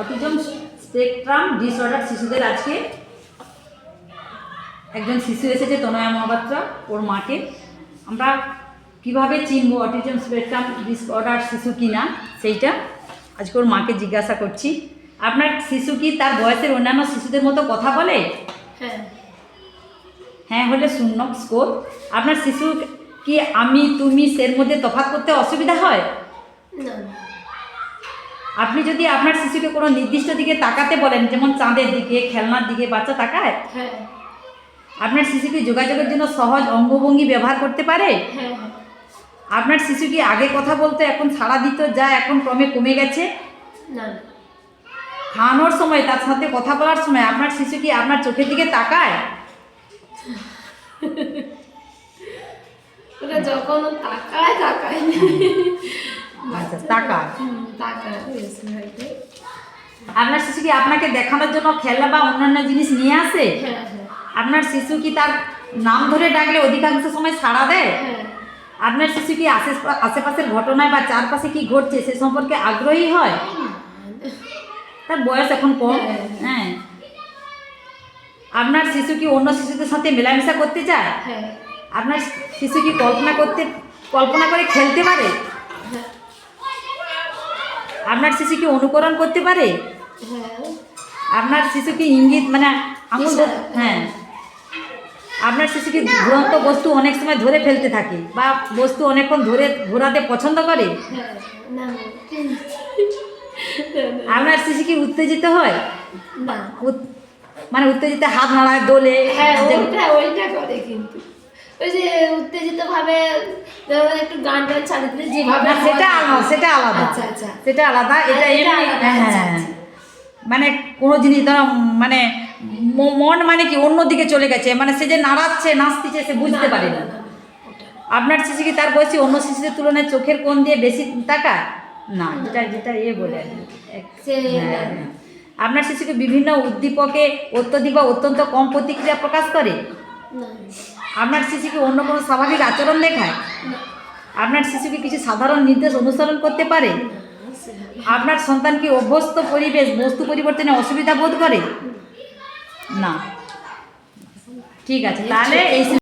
Autism spectrum disorder শিশুদের আজকে একজন শিশু এসেছে তনয়া মহাপাত্রা ওর মাকে। আমরা কীভাবে চিনবো অটিজম স্পেকট্রাম ডিসঅর্ডার শিশু কি না সেইটা আজকে ওর মাকে জিজ্ঞাসা করছি। আপনার শিশু কি তার বয়সের অন্যান্য শিশুদের মতো কথা বলে? হ্যাঁ। হ্যাঁ হলে শূন্য স্কোর আপনার শিশু কি আমি তুমি সের মধ্যে তফাৎ করতে অসুবিধা হয়? না। আপনি যদি আপনার শিশুকে কোনো নির্দিষ্ট দিকে তাকাতে বলেন যেমন চাঁদের দিকে খেলনার দিকে বাচ্চা তাকায় হ্যাঁ। আপনার শিশু কি যোগাযোগের জন্য সহজ অঙ্গভঙ্গি ব্যবহার করতে পারে? হ্যাঁ। আপনার শিশু কি আগে কথা বলতো এখন ছাড়া দিত যা এখন ক্রমে কমে গেছে? না। খাওয়ানোর সময় তার সাথে কথা বলার সময় আপনার শিশু কি আপনার চোখের দিকে তাকায়? যখন তাকায় তাকায় আচ্ছা হয়তো আপনার শিশু কি আপনাকে দেখানোর জন্য খেলনা বা অন্যান্য জিনিস নিয়ে আসে? হ্যাঁ হ্যাঁ। আপনার শিশু কি তার নাম ধরে ডাকলে অধিকাংশ সময় সাড়া দেয়? হ্যাঁ। আপনার শিশু কি আশে- আশেপাশের ঘটনায় বা চারপাশে কি ঘটছে সে সম্পর্কে আগ্রহী হয়? তার বয়স এখন কম। হ্যাঁ। আপনার শিশু কি অন্য শিশুদের সাথে মেলামেশা করতে চায় আপনার শিশু কি কল্পনা করতে কল্পনা করে খেলতে পারে? হ্যাঁ। আপনার শিশু কি অনুকরণ করতে পারে? হ্যাঁ। আপনার শিশু কি ইঙ্গিত মানে আঙুল হ্যাঁ। আপনার শিশু কি ঘুরন্ত বস্তু অনেক সময় ধরে ফেলতে থাকে বা বস্তু অনেকক্ষণ ধরে ঘোরাতে পছন্দ করে? হ্যাঁ। আপনার শিশু কি উত্তেজিত হয়? মানে উত্তেজিত হাত নাড়ায় দোলে? হ্যাঁ ওইটা ওইটা করে কিন্তু। ওই যে উত্তেজিত ভাবে একটু গান টান চালিয়ে দিলে যেভাবে সেটা আলাদা সেটা আলাদা আচ্ছা আচ্ছা সেটা আলাদা এটা এটা হ্যাঁ, আচ্ছা, হ্যাঁ। আচ্ছা। মানে কোনো জিনিস ধরো মানে মন মানে কি অন্য দিকে চলে গেছে মানে সে যে নাড়াচ্ছে নাচতেছে সে বুঝতে পারে না। আপনার শিশু কি তার বয়সী অন্য শিশুদের তুলনায় চোখের কোন দিয়ে বেশি তাকায় না যেটা যেটা এ বলে। এক- সে হ্যাঁ, হ্যাঁ। আপনার শিশুকে বিভিন্ন উদ্দীপকে অত্যধিক বা অত্যন্ত কম প্রতিক্রিয়া প্রকাশ করে আপনার শিশুকে অন্য কোনো স্বাভাবিক আচরণ দেখায়? আপনার শিশুকে কিছু সাধারণ নির্দেশ অনুসরণ করতে পারে? আপনার সন্তান কি অভ্যস্ত পরিবেশ বস্তু পরিবর্তনে অসুবিধা বোধ করে? না। ঠিক আছে তাহলে এই